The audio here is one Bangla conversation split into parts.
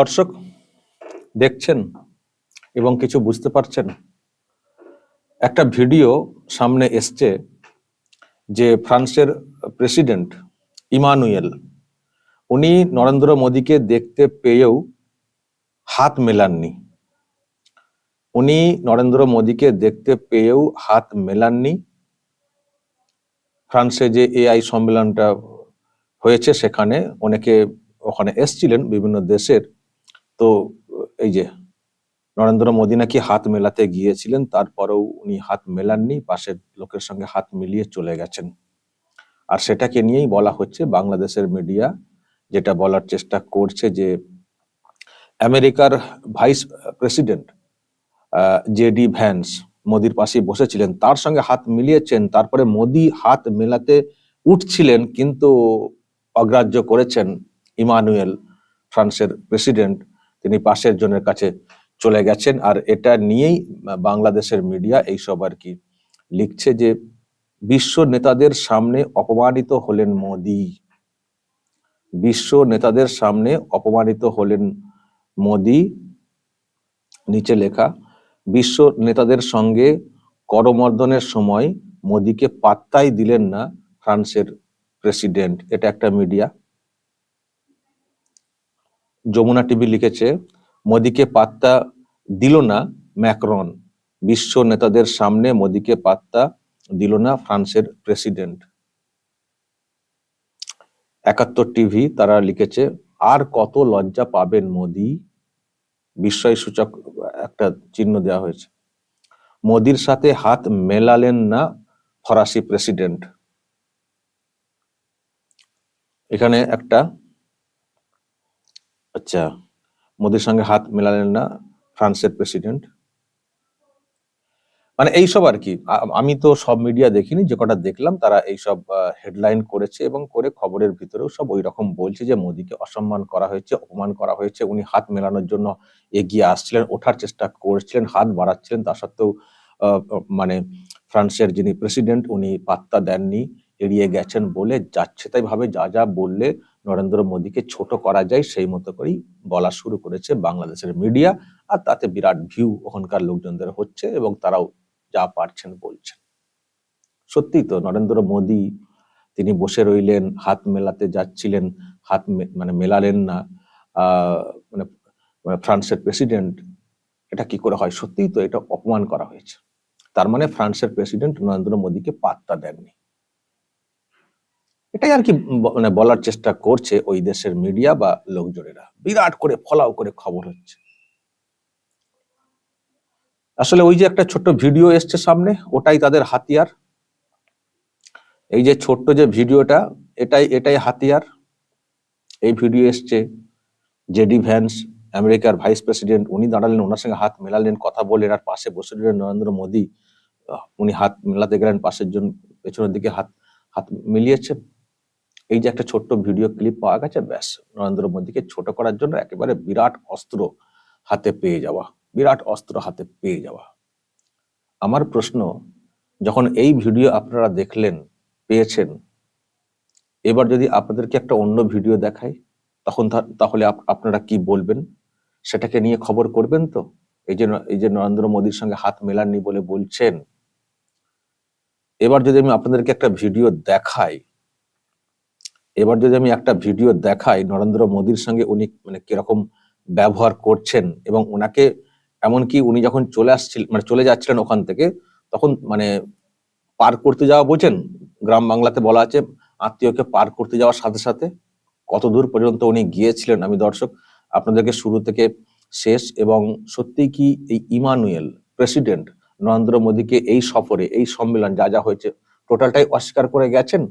দর্শক দেখছেন এবং কিছু বুঝতে পারছেন। একটা ভিডিও সামনে এসছে যে ফ্রান্সের প্রেসিডেন্ট ইমানুয়েল, উনি নরেন্দ্র মোদীকে দেখতে পেয়েও হাত মেলাননি। উনি নরেন্দ্র মোদীকে দেখতে পেয়েও হাত মেলাননি। ফ্রান্সে যে এআই সম্মেলনটা হয়েছে সেখানে অনেকে ওখানে এসছিলেন বিভিন্ন দেশের। তো, এই যে, নরেন্দ্র মোদী নাকি হাত মেলাতে গিয়েছিলেন, তারপরেও উনি হাত মেলাননি, পাশের লোকের সঙ্গে হাত মিলিয়ে চলে গেছেন। আর সেটাকে নিয়েই বলা হচ্ছে বাংলাদেশের মিডিয়া যেটা বলার চেষ্টা করছে যে, আমেরিকার ভাইস প্রেসিডেন্ট জেডি ভ্যান্স মোদির পাশে বসেছিলেন, তার সঙ্গে হাত মিলিয়েছেন, তারপরে মোদি হাত মেলাতে উঠছিলেন, কিন্তু অগ্রাহ্য করেছেন ইমানুয়েল ফ্রান্সের প্রেসিডেন্ট। তিনি পাশের জনের কাছে চলে গেছেন। আর এটা নিয়েই বাংলাদেশের মিডিয়া এইসব আর কি লিখছে যে, বিশ্ব নেতাদের সামনে অপমানিত হলেন মোদি। বিশ্ব নেতাদের সামনে অপমানিত হলেন মোদি, নিচে লেখা, বিশ্ব নেতাদের সঙ্গে করমর্দনের সময় মোদিকে পাত্তাই দিলেন না ফ্রান্সের প্রেসিডেন্ট। এটা একটা মিডিয়া। যমুনা টিভি লিখেছে, মোদিকে পাত্তা দিল না ম্যাক্রন। বিশ্ব নেতাদের সামনে মোদিকে পাত্তা দিল না ফ্রান্সের প্রেসিডেন্ট। একাত্তর টিভি তারা লিখেছে, আর কত লজ্জা পাবেন মোদি? বিস্ময় সূচক একটা চিহ্ন দেওয়া হয়েছে। মোদির সাথে হাত মেলালেন না ফরাসি প্রেসিডেন্ট। এখানে একটা আচ্ছা মোদির সঙ্গে হাত মেলালেন না ফ্রান্সের প্রেসিডেন্ট? মানে এইসব আর কি আমি তো সব মিডিয়া দেখিনি, যে কটা দেখলাম তারা এইসব হেডলাইন করেছে এবং করে খবরের ভিতরেও সব ওই রকম বলছে যে মোদিকে অসম্মান করা হয়েছে, অপমান করা হয়েছে, উনি হাত মেলানোর জন্য এগিয়ে আসছিলেন, ওঠার চেষ্টা করছিলেন, হাত বাড়াচ্ছিলেন, তা সত্ত্বেও মানে ফ্রান্সের যিনি প্রেসিডেন্ট, উনি পাত্তা দেননি, এড়িয়ে গেছেন বলে যাচ্ছে, তাই ভাবে যা যা বললে নরেন্দ্র মোদীকে ছোট করা যায় সেই মতো করেই বলা শুরু করেছে বাংলাদেশের মিডিয়া, আর তাতে বিরাট ভিউ ওখানকার লোকজনদের হচ্ছে এবং তারাও যা পারছেন বলছেন। সত্যি তো নরেন্দ্র মোদী, তিনি বসে রইলেন, হাত মেলাতে যাচ্ছিলেন, হাত মানে মেলালেন না মানে মানে ফ্রান্সের প্রেসিডেন্ট, এটা কি করে হয়? সত্যিই তো এটা অপমান করা হয়েছে। তার মানে ফ্রান্সের প্রেসিডেন্ট নরেন্দ্র মোদীকে পাত্তা দেননি। এটাই আর কি মানে বলার চেষ্টা করছে ওই দেশের মিডিয়া বা লোকজনেরা। বিরাট করে ফলাও করে খবর হচ্ছে। আসলে ওই যে একটা ছোট্ট ভিডিও এসছে সামনে, ওটাই তাদের হাতিয়ার। এই যে ছোট্ট যে ভিডিওটা এটাই এটাই হাতিয়ার। এই ভিডিও এসছে জেডি ভ্যান্স, আমেরিকার ভাইস প্রেসিডেন্ট, উনি দাঁড়ালেন, ওনার সঙ্গে হাত মেলালেন, কথা বললেন আর পাশে বসে রইলেন নরেন্দ্র মোদী। উনি হাত মেলাতে গেলেন, পাশের জন পেছনের দিকে হাত হাত মিলিয়েছেন এই যে একটা ছোট্ট ভিডিও ক্লিপ পাওয়া গেছে, ব্যাস, নরেন্দ্র মোদীকে ছোট করার জন্য একেবারে বিরাট অস্ত্র হাতে পেয়ে যাওয়া, বিরাট অস্ত্র হাতে পেয়ে যাওয়া। আমার প্রশ্ন, যখন এই ভিডিও আপনারা দেখলেন, পেয়েছেন, এবার যদি আপনাদেরকে একটা অন্য ভিডিও দেখাই, তখন তাহলে আপনারা কি বলবেন? সেটাকে নিয়ে খবর করবেন তো? এই যে এই যে নরেন্দ্র মোদীর সঙ্গে হাত মেলাননি বলে বলছেন। এবার যদি আমি আপনাদেরকে একটা ভিডিও দেখাই এবার যদি আমি একটা ভিডিও দেখাই নরেন্দ্র মোদীর সঙ্গে উনি মানে কীরকম ব্যবহার করছেন এবং ওনাকে এমনকি উনি যখন চলে আসছিল মানে চলে যাচ্ছিলেন ওখান থেকে, তখন মানে পার করতে যাওয়া বোঝেন? গ্রাম বাংলাতে বলা আছে, আত্মীয়কে পার করতে যাওয়ার সাথে সাথে কত দূর পর্যন্ত উনি গিয়েছিলেন? আমি দর্শক, আপনাদেরকে শুরু থেকে শেষ এবং সত্যি কি এই ইমানুয়েল প্রেসিডেন্ট নরেন্দ্র মোদীকে এই সফরে, এই সম্মেলন যা যা হয়েছে, টোটালটাই অস্বীকার করে গেছেন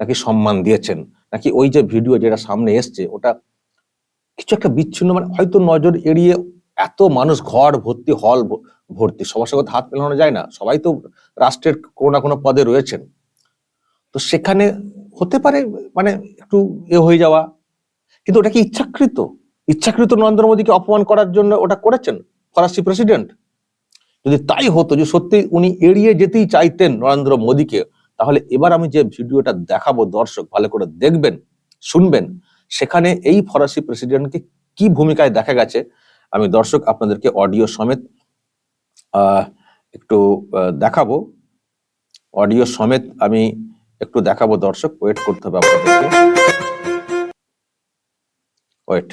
নাকি সম্মান দিয়েছেন? নাকি ওই যে ভিডিও যেটা সামনে এসছে, ওটা কিছু একটা বিচ্ছিন্ন মানে হয়তো নজর এড়িয়ে এত মানুষ ঘর ভর্তি হল ভর্তি, সবার সঙ্গে হাত মেলানো যায় না, সবাই তো রাষ্ট্রের কোনো না কোনো পদে রয়েছেন। তো সেখানে হতে পারে মানে একটু এ হয়ে যাওয়া, কিন্তু ওটা কি ইচ্ছাকৃত? ইচ্ছাকৃত নরেন্দ্র মোদীকে অপমান করার জন্য ওটা করেছেন ফরাসি প্রেসিডেন্ট যদি তাই হতো যে সত্যি উনি এড়িয়ে যেতেই চাইতেন নরেন্দ্র মোদীকে তাহলে এবার আমি যে ভিডিওটা দেখাবো দর্শক, ভালো করে দেখবেন, শুনবেন, সেখানে এই ফরাসি প্রেসিডেন্টকে কি ভূমিকায় দেখা গেছে, আমি দর্শক আপনাদেরকে অডিও সমেত একটু দেখাবো। অডিও সমেত আমি একটু দেখাবো দর্শক ওয়েট করতে হবে আপনাদেরকে। ওয়েট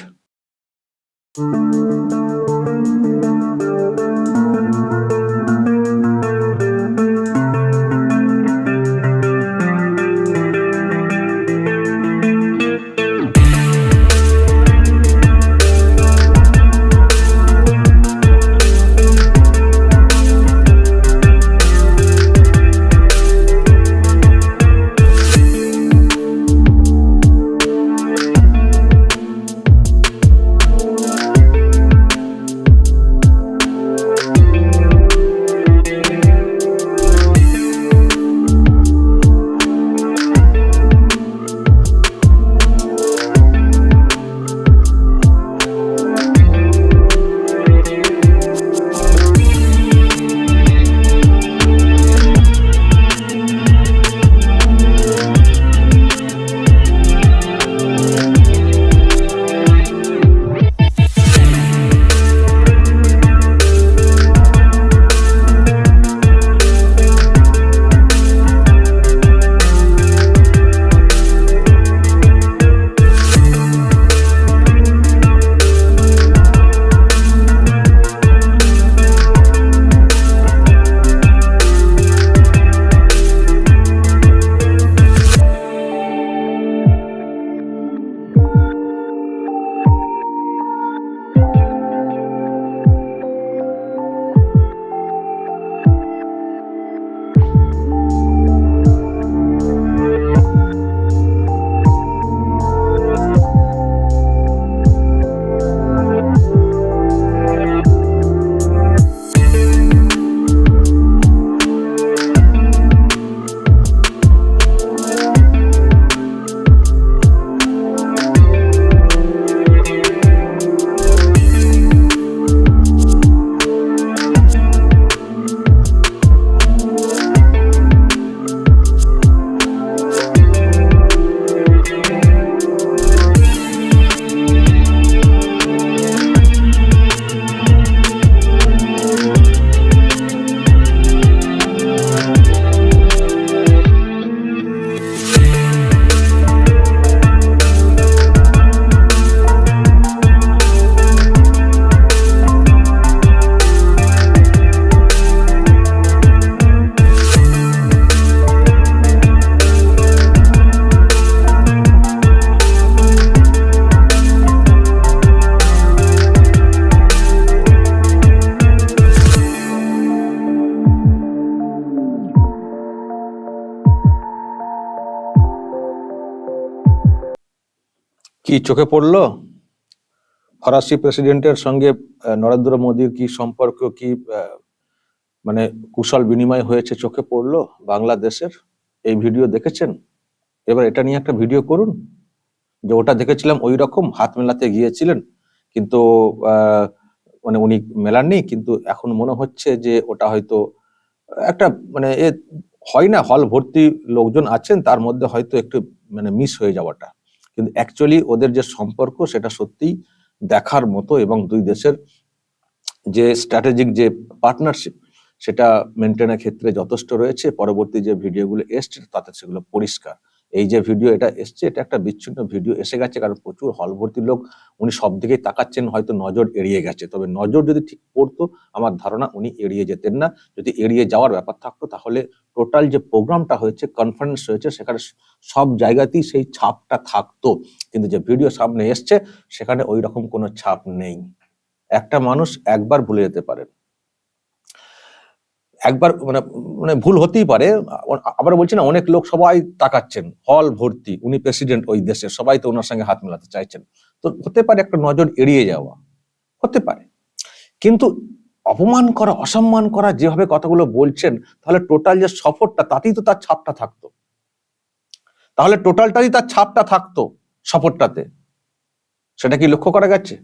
কি চোখে পড়ল? ফরাসি প্রেসিডেন্টের সঙ্গে নরেন্দ্র মোদীর কি সম্পর্ক, কি মানে কুশল বিনিময় হয়েছে চোখে পড়ল বাংলাদেশের? এই ভিডিও দেখেছেন? এবার এটা নিয়ে একটা ভিডিও করুন। যে ওটা দেখেছিলাম ওই রকম, হাত মেলাতে গিয়েছিলেন, কিন্তু মানে উনি মেলাননি, কিন্তু এখন মনে হচ্ছে যে ওটা হয়তো, একটা মানে এ হয় না, হল ভর্তি লোকজন আছেন, তার মধ্যে হয়তো একটু মানে মিস হয়ে যাওয়াটা। কিন্তু অ্যাকচুয়ালি ওদের যে সম্পর্ক সেটা সত্যি দেখার মতো এবং দুই দেশের যে স্ট্র্যাটেজিক যে পার্টনারশিপ সেটা মেনটেনের ক্ষেত্রে যথেষ্ট রয়েছে। পরবর্তী যে ভিডিওগুলো এসছে তাতে সেগুলো পরিষ্কার। এই যে ভিডিও এটা এসছে, এটা একটা বিচ্ছিন্ন ভিডিও এসে গেছে, কারণ প্রচুর হল ভর্তি লোক, উনি সব দিকেই তাকাচ্ছেন, হয়তো নজর এড়িয়ে গেছে। তবে নজর যদি ঠিক পড়তো, আমার ধারণা উনি এড়িয়ে যেতেন না। যদি এড়িয়ে যাওয়ার ব্যাপার থাকতো, তাহলে টোটাল যে প্রোগ্রামটা হয়েছে কনফারেন্স হয়েছে, সেখানে সব জায়গাতেই সেই ছাপটা থাকতো। কিন্তু যে ভিডিও সামনে এসছে, সেখানে ওই রকম কোনো ছাপ নেই। একটা মানুষ একবার ভুলে যেতে পারেন। একবার মানে মানে ভুল হতেই পারে। আবার বলছি না, অনেক লোক সবাই তাকাচ্ছেন। হল ভর্তি, উনি প্রেসিডেন্ট ওই দেশের সবাই তো ওনার সঙ্গে হাত মেলাতে চাইছেন। তো হতে পারে একটা নজর এড়িয়ে যাওয়া। হতে পারে। কিন্তু অপমান করা, অসম্মান করা, যেভাবে কথাগুলো বলছেন, তাহলে টোটাল যে সফরটা, তাতেই তো তার ছাপটা থাকতো। তাহলে টোটালটাই তার ছাপটা থাকতো সফরটাতে। সেটা কি লক্ষ্য করা গেছে?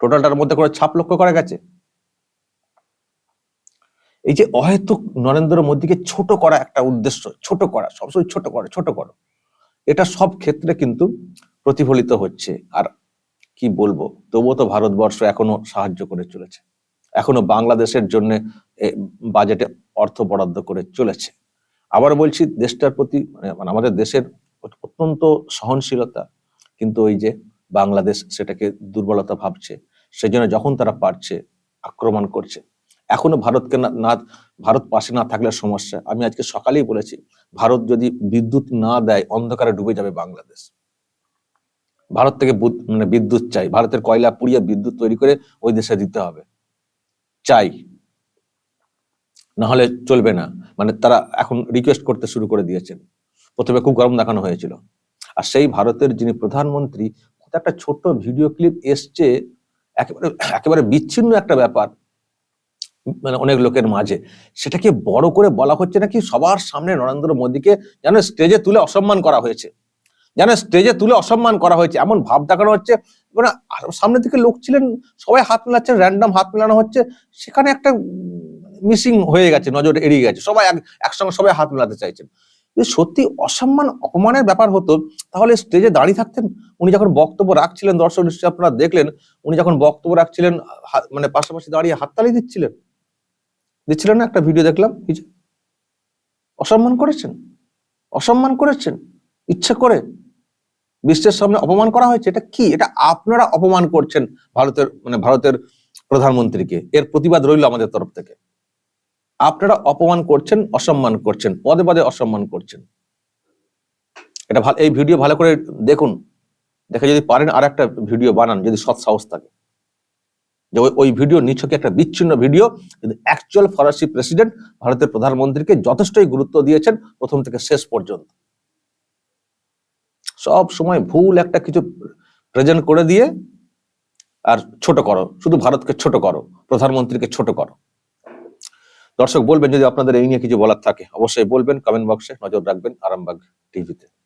টোটালটার মধ্যে করে ছাপ লক্ষ্য করা গেছে? এই যে অহেতুক নরেন্দ্র মোদীকে ছোট করা একটা উদ্দেশ্য, ছোট করা, সবসময় ছোট করো ছোট করো, এটা সব ক্ষেত্রে কিন্তু প্রতিফলিত হচ্ছে। আর কি বলব? তবুও তো ভারতবর্ষ এখনও সাহায্য করে চলেছে। এখনও বাংলাদেশের জন্য বাজেটে অর্থ বরাদ্দ করে চলেছে। আবার বলছি, দেশটার প্রতি মানে মানে আমাদের দেশের অত্যন্ত সহনশীলতা কিন্তু ওই যে বাংলাদেশ সেটাকে দুর্বলতা ভাবছে। সেজন্য যখন তারা পারছে, আক্রমণ করছে এখনও ভারতকে না ভারত পাশে না থাকলে সমস্যা। আমি আজকে সকালেই বলেছি, ভারত যদি বিদ্যুৎ না দেয়, অন্ধকারে ডুবে যাবে বাংলাদেশ। ভারত থেকে মানে বিদ্যুৎ চাই। ভারতের কয়লা পুড়িয়ে বিদ্যুৎ তৈরি করে ওই দেশে দিতে হবে। চাই। না হলে চলবে না। মানে তারা এখন রিকোয়েস্ট করতে শুরু করে দিয়েছেন। প্রথমে খুব গরম দেখানো হয়েছিল। আর সেই ভারতের যিনি প্রধানমন্ত্রী একটা ছোট্ট ভিডিও ক্লিপ এসছে, একেবারে একেবারে বিচ্ছিন্ন একটা ব্যাপার। মানে অনেক লোকের মাঝে। সেটাকে বড় করে বলা হচ্ছে নাকি সবার সামনে নরেন্দ্র মোদীকে যেন স্টেজে তুলে অসম্মান করা হয়েছে। যেন স্টেজে তুলে অসম্মান করা হয়েছে। এমন ভাব দেখানো হচ্ছে মানে সামনে থেকে লোক ছিলেন, সবাই হাত মেলাচ্ছেন র্যান্ডম হাত মেলানো হচ্ছে। সেখানে একটা মিসিং হয়ে গেছে, নজর এড়িয়ে গেছে। সবাই এক- একসঙ্গে সবাই হাত মেলাতে চাইছেন। যদি সত্যি অসম্মান, অপমানের ব্যাপার হতো, তাহলে স্টেজে দাঁড়িয়ে থাকতেন? উনি যখন বক্তব্য রাখছিলেন, দর্শক নিশ্চয়ই আপনারা দেখলেন, উনি যখন বক্তব্য রাখছিলেন মানে পাশাপাশি দাঁড়িয়ে হাততালি দিচ্ছিলেন। দিচ্ছিলেন না, একটা ভিডিও দেখলাম অসম্মান করেছেন অসম্মান করেছেন, ইচ্ছে করে বিশ্বের সামনে অপমান করা হয়েছে, এটা কি? এটা আপনারা অপমান করছেন ভারতের মানে ভারতের প্রধানমন্ত্রীকে, এর প্রতিবাদ রইল আমাদের তরফ থেকে। আপনারা অপমান করছেন, অসম্মান করছেন, পদে পদে অসম্মান করছেন। এটা ভালো, এই ভিডিও ভালো করে দেখুন, দেখে যদি পারেন আর একটা ভিডিও বানান, যদি সৎ সাহস থাকে। যে ওই- ভিডিও নিছকে একটা বিচ্ছিন্ন ভিডিও। কিন্তু অ্যাকচুয়াল ফরাসি প্রেসিডেন্ট ভারতের প্রধানমন্ত্রীকে যথেষ্টই গুরুত্ব দিয়েছেন প্রথম থেকে শেষ পর্যন্ত। সব সময় ভুল একটা কিছু প্রেজেন্ট করে দিয়ে আর ছোট করো, শুধু ভারতকে ছোট করো, প্রধানমন্ত্রীকে ছোট করো। দর্শক, বলবেন যদি আপনাদের এই নিয়ে কিছু বলার থাকে, অবশ্যই বলবেন কমেন্ট বক্সে নজর রাখবেন আরামবাগ টিভিতে